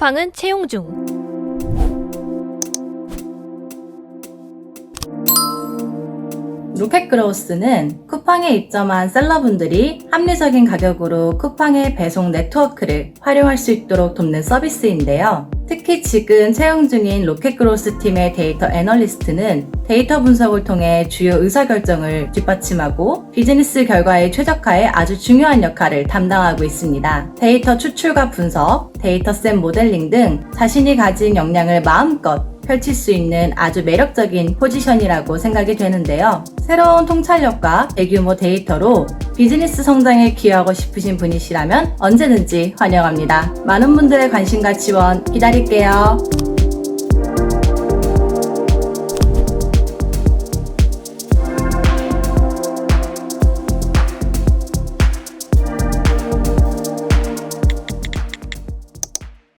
쿠팡은 채용 중. 루펙그로우스는 쿠팡에 입점한 셀러분들이 합리적인 가격으로 쿠팡의 배송 네트워크를 활용할 수 있도록 돕는 서비스인데요. 특히 지금 채용 중인 로켓그로스 팀의 데이터 애널리스트는 데이터 분석을 통해 주요 의사결정을 뒷받침하고 비즈니스 결과의 최적화에 아주 중요한 역할을 담당하고 있습니다. 데이터 추출과 분석, 데이터셋 모델링 등 자신이 가진 역량을 마음껏 펼칠 수 있는 아주 매력적인 포지션이라고 생각이 되는데요. 새로운 통찰력과 대규모 데이터로 비즈니스 성장에 기여하고 싶으신 분이시라면 언제든지 환영합니다. 많은 분들의 관심과 지원 기다릴게요.